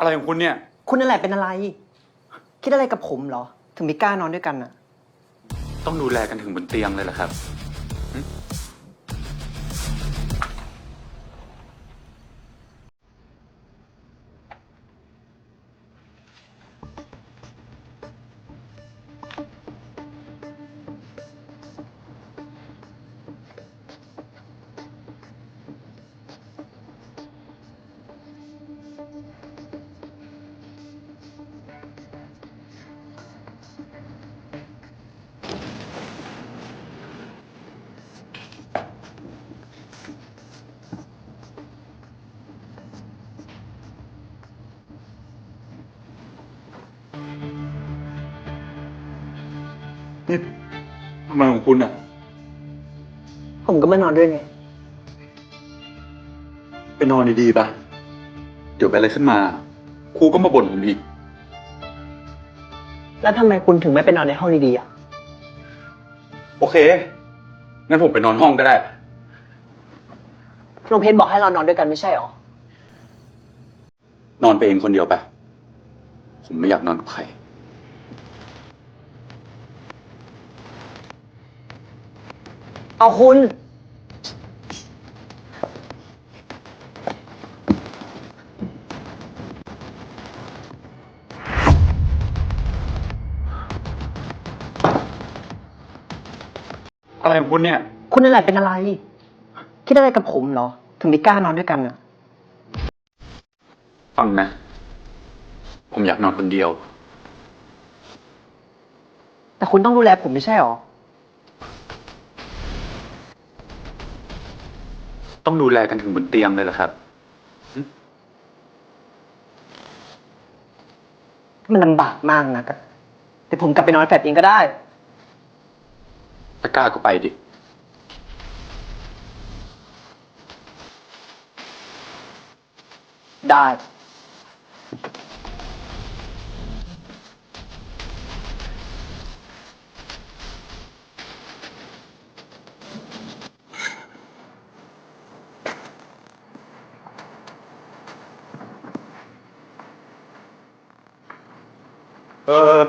อะไรของคุณเนี่ย คุณนั่นแหละเป็นอะไร คิดอะไรกับผมเหรอ ถึงไม่กล้านอนด้วยกันอะต้องดูแลกันถึงบนเตียงเลยเหรอครับ นี่ทำไมของคุณอะ ผมก็มานอนด้วยไง ไปนอนดีๆปะเดี๋ยวไปนอะไรขึ้นมา ครูก็มาบ่นผมอีก แล้วทำไมคุณถึงไม่ไปนอนในห้องดีๆอะโอเค งั้นผมไปนอนห้องก็ได้ น้องเพชรบอกให้เรานอนด้วยกันไม่ใช่หรอ นอนไปเองคนเดียวไป ผมไม่อยากนอนกับใคร เอาคุณ อะไรของคุณเนี่ย คุณนั่นแหละเป็นอะไร คิดอะไรกับผมเหรอ ถึงไม่กล้านอนด้วยกันอะฟังนะ ผมอยากนอนคนเดียว แต่คุณต้องดูแลผมไม่ใช่หรอ ต้องดูแลกันถึงบนเตียงเลยเหรอครับ มันลำบากมากนะกแต่ผมกลับไปนอนแฟลตเองก็ได้ ถ้ากล้าก็ไปดิ ได้ ออ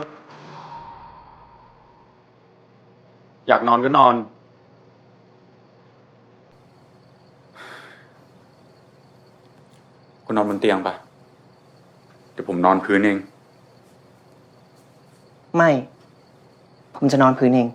อยากนอนก็นอน คุณนอนบนเตียงปะเดี๋ยวผมนอนพื้นเอง ไม่ ผมจะนอนพื้นเอง